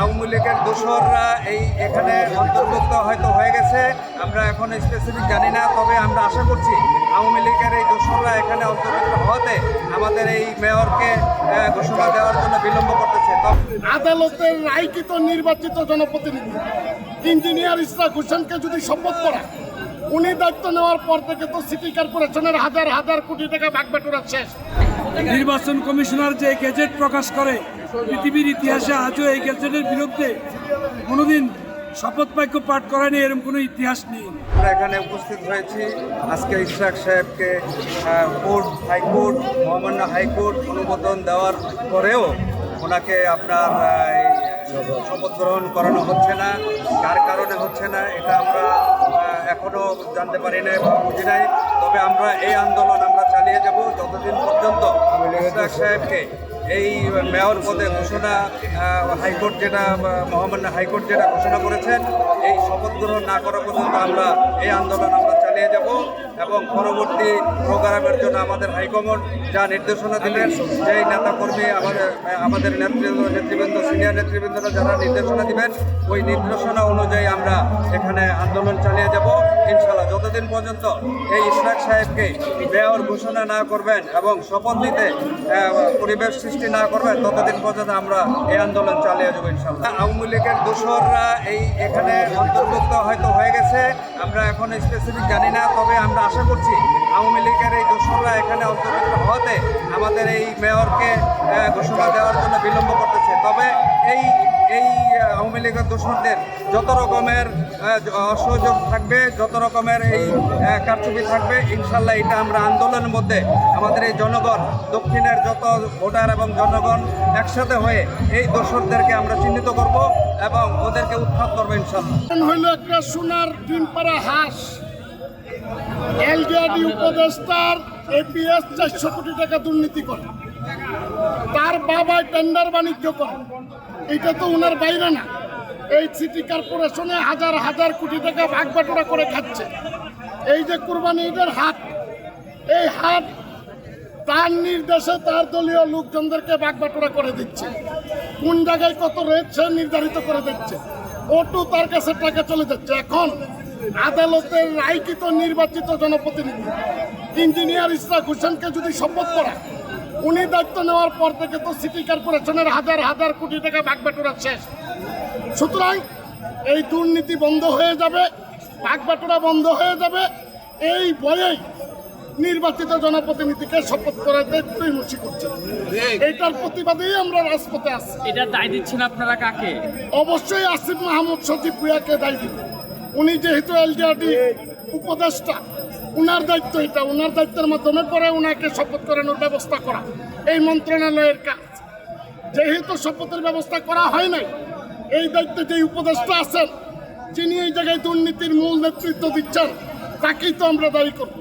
আওয়ামী লীগের দোসররা এই এখানে অন্তর্ভুক্ত হয়তো হয়ে গেছে। আমরা এখন স্পেসিফিক জানি না তবে আমরা আশা করছি আওয়ামী লীগের এই দোসররা এখানে অন্তর্ভুক্ত হতে আমাদের এই মেয়রকে ঘোষণা দেওয়ার জন্য বিলম্ব করতেছে। আদালতের রায়কৃত নির্বাচিত জনপ্রতিনিধি ইঞ্জিনিয়ার ইসরাক হোসেনকে যদি শপথ করা উনি দায়িত্ব নেওয়ার পর থেকে তো সিটি কর্পোরেশনের হাজার হাজার কোটি টাকা ভাগবাটোরা শেষ। নির্বাচন কমিশনার যে গেজেট প্রকাশ করে পৃথিবীর ইতিহাসে আজও এই গেজেটের বিরুদ্ধে কোনোদিন শপথ বাক্য পাঠ করেনি এরকম কোনো ইতিহাস নেই। আমরা এখানে উপস্থিত হয়েছি। আজকে ইশরাক সাহেবকে কোর্ট হাইকোর্ট মহামান্য হাইকোর্ট অনুমোদন দেওয়ার পরেও ওনাকে আপনার শপথ গ্রহণ করানো হচ্ছে না। কার কারণে হচ্ছে না এটা আমরা আহ, এখনও জানতে পারি নাই বা বুঝি নাই। তবে আমরা এই আন্দোলন আমরা চালিয়ে যাব যতদিন পর্যন্ত ইশরাক সাহেবকে এই মেয়র পদে ঘোষণা হাইকোর্ট যেটা মহামান্য হাইকোর্ট যেটা ঘোষণা করেছেন, এই শপথ গ্রহণ না করা পর্যন্ত আমরা এই আন্দোলন আমরা চালিয়ে যাব। এবং পরবর্তী প্রোগ্রামের জন্য আমাদের হাইকমান্ড যা নির্দেশনা দিলেন, যেই নেতা কর্মী আমাদের আমাদের নেতৃত্ব, নেতৃবৃন্দ, সিনিয়র নেতৃবৃন্দরা যারা নির্দেশনা দিবেন, ওই নির্দেশনা অনুযায়ী আমরা এখানে আন্দোলন চালিয়ে যাব। ইনশাল্লাহ যতদিন পর্যন্ত এই ইশরাক সাহেবকে মেয়র ঘোষণা না করবেন এবং শপথ নিতে পরিবেশ সৃষ্টি না করবেন, ততদিন পর্যন্ত আমরা এই আন্দোলন চালিয়ে যাব ইনশাল্লাহ আওয়ামী লীগের দোসররা এই এখানে অন্তর্ভুক্ত হয়তো হয়ে গেছে, আমরা এখন স্পেসিফিক জানি না, তবে আমরা আশা করছি আওয়ামী লীগের এই দোসররা এখানে অন্তর্ভুক্ত হওয়াতে আমাদের এই মেয়রকে ঘোষণা দেওয়ার জন্য বিলম্ব করতেছে। তবে এই এই আওয়ামী লীগের দোসরদের যত রকমের অসহযোগ থাকবে, যত রকমের এই কারচুপি থাকবে, ইনশাল্লাহ এটা আমরা আন্দোলনের মধ্যে আমাদের এই জনগণ, দক্ষিণের যত ভোটার এবং জনগণ একসাথে হয়ে এই দোসরদেরকে আমরা চিহ্নিত করব এবং ওদেরকে উৎখাত করব ইনশাল্লাহ। হইল একটা সোনার ডিম পাড়া হাঁস। এলজিআরডি উপদেষ্টার এপিএস চারশো কোটি টাকা দুর্নীতি করে। তার বাবা টেন্ডার বাণিজ্য করে। এটা তো ওনার বাইরে না। এই সিটি কর্পোরেশনে হাজার হাজার কোটি টাকা ভাগবাটোরা করে খাচ্ছে। এই যে কুরবানি ঈদের হাট, এই হাট তার নির্দেশে তার দলীয় লোকজনদেরকে বাগবাটোরা করে দিচ্ছে। কোন জায়গায় কত সে নির্ধারিত করে দিচ্ছে। ওটু তার কাছে টাকা চলে যাচ্ছে। এখন আদালতের রায়কৃত নির্বাচিত জনপ্রতিনিধি ইঞ্জিনিয়ার ইসরাক হোসেনকে যদি শপথ করা উনি দায়িত্ব নেওয়ার পর থেকে তো সিটি কর্পোরেশনের হাজার হাজার কোটি টাকা ভাগবাটোরা শেষ। সুতরাং এই দুর্নীতি বন্ধ হয়ে যাবে ভাগবাটোরা বন্ধ হয়ে যাবে। এই ভয়েই নির্বাচিত জনপ্রতিনিধিকে শপথ করাতে মুচি করছে এইটার প্রতিবাদেই আমরা রাজপথে আছি এটা দায় দিচ্ছেন আপনারা কাকে? অবশ্যই আসিফ মাহমুদ সচিব ভুয়াকে দায়ী দিবে। উনি যেহেতু এলডিআরডি উপদেষ্টা উনার দায়িত্ব এটা। উনার দায়িত্বের মাধ্যমে পরে উনাকে শপথ করানোর ব্যবস্থা করা। এই মন্ত্রণালয়ের কাজ। যেহেতু শপথের ব্যবস্থা করা হয় নাই এই দায়িত্বে যে উপদেষ্টা আছেন যিনি এই জায়গায় দুর্নীতির মূল নেতৃত্ব দিচ্ছেন তাকেই তো আমরা দায়ী করব।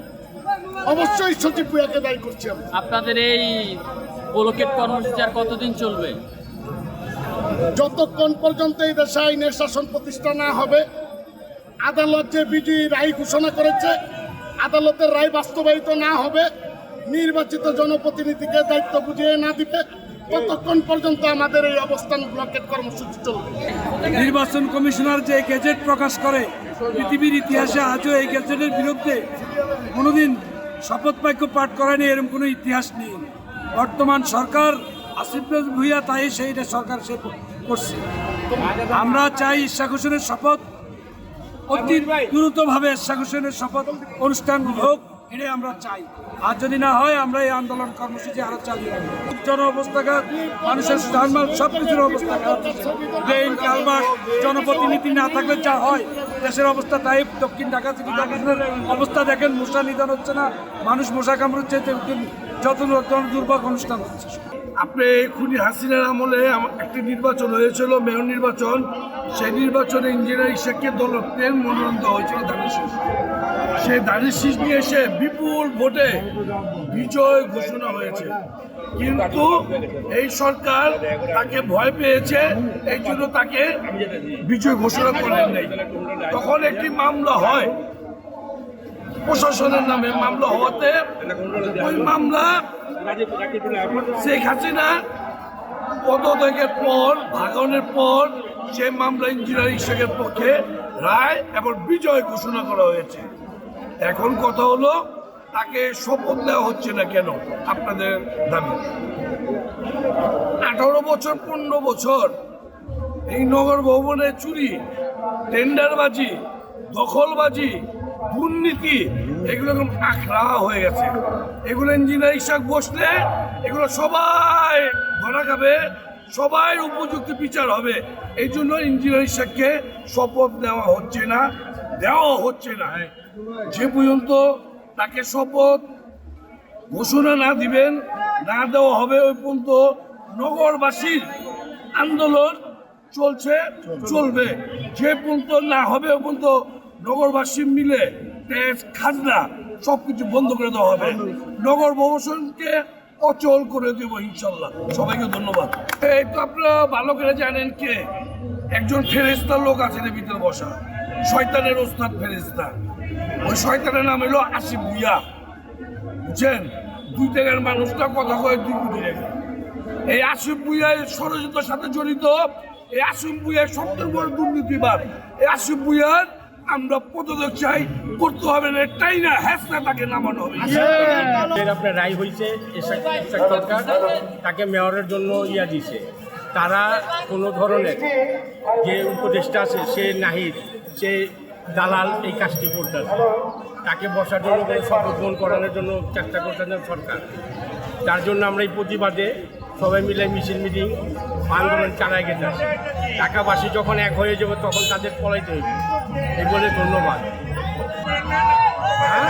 অবশ্যই সচিব ভুয়াকে দায়ী করছি আমরা। আপনাদের এই ব্লকেট কর্মসূচি আর কতদিন চলবে? যতক্ষণ পর্যন্ত এই দেশে আইনের শাসন প্রতিষ্ঠা না হবে আদালত যে বিজয়ী রায় ঘোষণা করেছে, আদালতের রায় বাস্তবায়িত না হবে, নির্বাচিত জনপ্রতিনিধিকে দায়িত্ব বুঝিয়ে না দিবে ততক্ষণ পর্যন্ত আমাদের এই অবস্থান ব্লকেট কর্মসূচি চলবে। নির্বাচন কমিশনার যে গেজেট প্রকাশ করে, পৃথিবীর ইতিহাসে আজও এই গেজেটের বিরুদ্ধে কোনোদিন শপথ বাক্য পাঠ করেনি, এরকম কোনো ইতিহাস নেই। বর্তমান সরকার আসিফ ভুইয়া তাই সেইটা সরকার সে করছে। আমরা চাই ইশাক হোসেনের শপথ অতি দ্রুতভাবে ইশাক হোসেনের শপথ অনুষ্ঠান হোক, এটাই আমরা চাই। আর যদি না হয়, আমরা এই আন্দোলন কর্মসূচি আরও চালিয়ে রাখব জন অবস্থাঘাত মানুষের জানমাল সব কিছুর অবস্থা খারাপ হচ্ছে। জনপ্রতিনিধি না থাকলে যা হয়, দেশের অবস্থা তাই। দক্ষিণ ঢাকা কর্পোরেশনের অবস্থা দেখেন, মশা নিধন হচ্ছে না, মানুষ মশা কামড়চ্ছে যত জন দুর্ভোগ অনুষ্ঠান হচ্ছে। আপনি খুনি হাসিনার আমলে আম- একটি নির্বাচন হয়েছিল, মেয়র নির্বাচন। সেই নির্বাচনে ইঞ্জিনিয়ার ইশাককে দলত্বের মনোনয়ন দেওয়া হয়েছিল ধানের শীষ। সেই ধানের শীষ নিয়ে এসে বিপুল ভোটে বিজয় ঘোষণা হয়েছে। কিন্তু এই সরকার তাকে ভয় পেয়েছে, এই জন্য তাকে বিজয় ঘোষণা করেন নাই। তখন একটি মামলা হয় প্রশাসনের নামে মামলা হওয়াতে ওই মামলা শেখ হাসিনা পদত্যাগের পর, ভাগনের পর সে মামলা ইঞ্জিনিয়ারিং শেখের পক্ষে রায় এবং বিজয় ঘোষণা করা হয়েছে। এখন কথা হলো, তাকে শপথ দেওয়া হচ্ছে না কেন? আপনাদের দাবি। আঠারো বছর, পনেরো বছর এই নগর ভবনে চুরি, টেন্ডারবাজি, দখলবাজি দুর্নীতি, এগুলো একদম আখড়া হয়ে গেছে। এগুলো ইঞ্জিনিয়ারিং শাক বসলে এগুলো সবাই ধরা খাবে, সবাই উপযুক্ত বিচার হবে। এই জন্য ইঞ্জিনিয়ারিং শাককে শপথ দেওয়া হচ্ছে না, দেওয়া হচ্ছে না। যে পর্যন্ত তাকে শপথ ঘোষণা না দিবেন, না দেওয়া হবে, ওই পর্যন্ত নগরবাসীর আন্দোলন চলছে, চলবে। যে পর্যন্ত না হবে, ওই পর্যন্ত নগরবাসী মিলে ট্যাক্স খাজনা সব কিছু বন্ধ করে দেওয়া হবে। নগর প্রশাসনকে অচল করে দেব ইনশাল্লাহ। সবাইকে ধন্যবাদ। এই তো আপনারা ভালো করে জানেন কে? একজন ফেরেস্তার লোক আছে এর ভিতরে বসা। শয়তানের ওস্তাদ ফেরেস্তা ওই শয়তানের নাম হলো আসিফ ভুইয়া। বুঝছেন? দুই টাকার মানুষটা কথা কয় দুই কোটি টাকা এই আসিফ ভুইয়া ষড়যন্ত্রের সাথে জড়িত। এই আসিফ ভুইয়া সবচেয়ে বড় দুর্নীতিবাদ। এই আসিফ ভুইয়ার আমরা পদত্যাগ চাই, করতে হবে না তাই না হ্যাঁ তাকে নামানো হবে। এর আপনার রায় হয়েছে সরকার তাকে মেয়রের জন্য ইয়া দিছে। তারা কোনো ধরনের যে উপদেষ্টা আছে, সে নাহিদ, সে দালাল এই কাজটি করতেছে। তাকে বসার জন্য শপথ গ্রহণ করানোর জন্য চেষ্টা করতেছেন সরকার। তার জন্য আমরা এই প্রতিবাদে সবাই মিলে মিছিল মিটিং আন্দোলন চালায় গেছে। টাকাবাসী যখন এক হয়ে যাবে, তখন তাদের পলাইতে হইবে। এই বলে ধন্যবাদ। হ্যাঁ?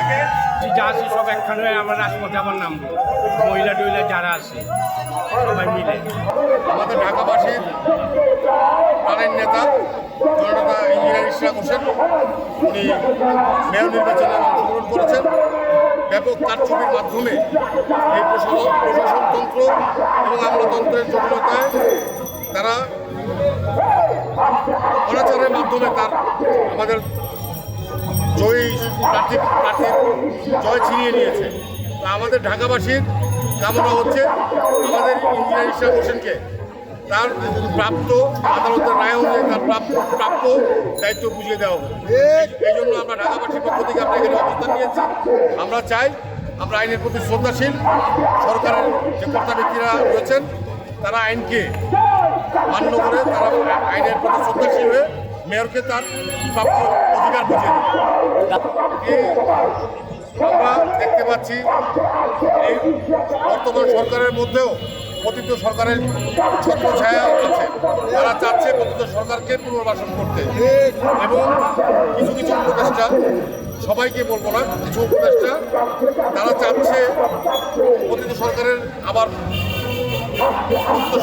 যে আছে সব একখানে হয়ে আমরা রাজপথে আবার নামবো। মহিলা টহিলা যারা আছে, সবাই মিলে। আমাদের ঢাকাবাসীর প্রাণের নেতা, জননেতা ইঞ্জিনিয়ার ইশরাক হোসেন, উনি মেয়র নির্বাচনে অংশগ্রহণ করেছেন। ব্যাপক কারচুপির মাধ্যমে এই প্রশাসন প্রশাসনতন্ত্র এবং আমলাতন্ত্রের জটিলতায় তারা অনাচারের মাধ্যমে তার আমাদের জয়ী প্রার্থী প্রার্থীর জয় ছিনিয়ে নিয়েছে। তা আমাদের ঢাকাবাসীর কামনা হচ্ছে আমাদের ইঞ্জিনিয়ার ইশরাক হোসেনকে তার প্রাপ্ত আদালতের রায় অনুযায়ী তার প্রাপ- প্রাপ্য দায়িত্ব বুঝিয়ে দেওয়া হবে এই জন্য আমরা ঢাকাবাসীর পক্ষ থেকে আমরা এখানে অবস্থান নিয়েছি। আমরা চাই আমরা আইনের প্রতি শ্রদ্ধাশীল, সরকারের যে কর্তা ব্যক্তিরা রয়েছেন, তারা আইনকে মান্য করে তারা আইনের প্রতি শ্রদ্ধাশীল হয়ে মেয়রকে তার প্রাপ্য অধিকার বুঝিয়ে আমরা দেখতে পাচ্ছি এই বর্তমান সরকারের মধ্যেও পতিত সরকারের ছত্র ছায়া আছে। তারা চাচ্ছে পতিত সরকারকে পুনর্বাসন করতে। এবং কিছু কিছু উপদেষ্টা সবাইকে বলব না কিছু উপদেষ্টা তারা চাচ্ছে পতিত সরকারের আবার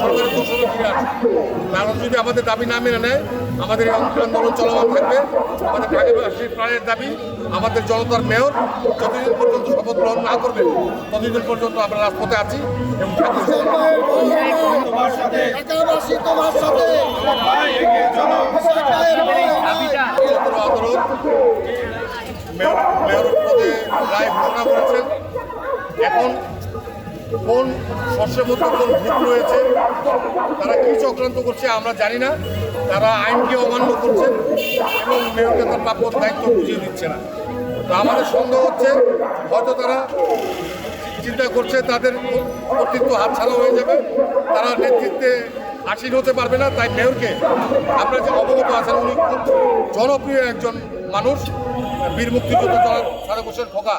সরকারের দোষণে ফিরে আসে তারা যদি আমাদের দাবি না মেনে নেয় আমাদের এই আন্দোলন চলমান থাকবে। আমাদের ঢাকাবাসীর প্রাণের দাবি আমাদের জনতার মেয়র যতদিন পর্যন্ত শপথ গ্রহণ না করবে ততদিন পর্যন্ত আমরা রাজপথে আছি এবং থাকব। মেয়র পদে রায় ঘোষণা করেছেন। এখন কোন শস্যের মধ্যে কোন ভূত রয়েছে, তারা কী চক্রান্ত করছে আমরা জানি না। তারা আইনকে অমান্য করছে এবং মেয়রকে তার প্রাপ্য দায়িত্ব বুঝিয়ে দিচ্ছে না। তো আমাদের সন্দেহ হচ্ছে, হয়তো তারা চিন্তা করছে তাদের কর্তৃত্ব হাতছাড়া হয়ে যাবে। তারা নেতৃত্বে আসীন হতে পারবে না, তাই মেয়রকে আপনারা যে অবগত আছেন, উনি খুব জনপ্রিয় একজন মানুষ, বীর মুক্তিযোদ্ধা সাদেক হোসেন খোকা,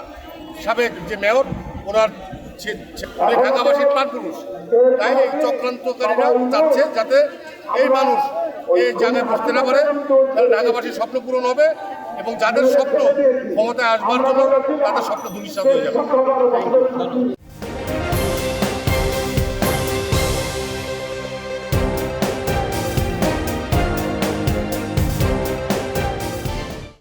সাবেক যে মেয়র, ওনার ঢাকাবাসীর প্রাণ পুরুষ তাই এই চক্রান্তকারীরা চাচ্ছে যাতে এই মানুষ এই জায়গায় বসতে না পারে, তাহলে ঢাকাবাসীর স্বপ্ন পূরণ হবে এবং যাদের স্বপ্ন ক্ষমতায় আসবার জন্য তাদের স্বপ্ন দুলিশাত হয়ে যাবে।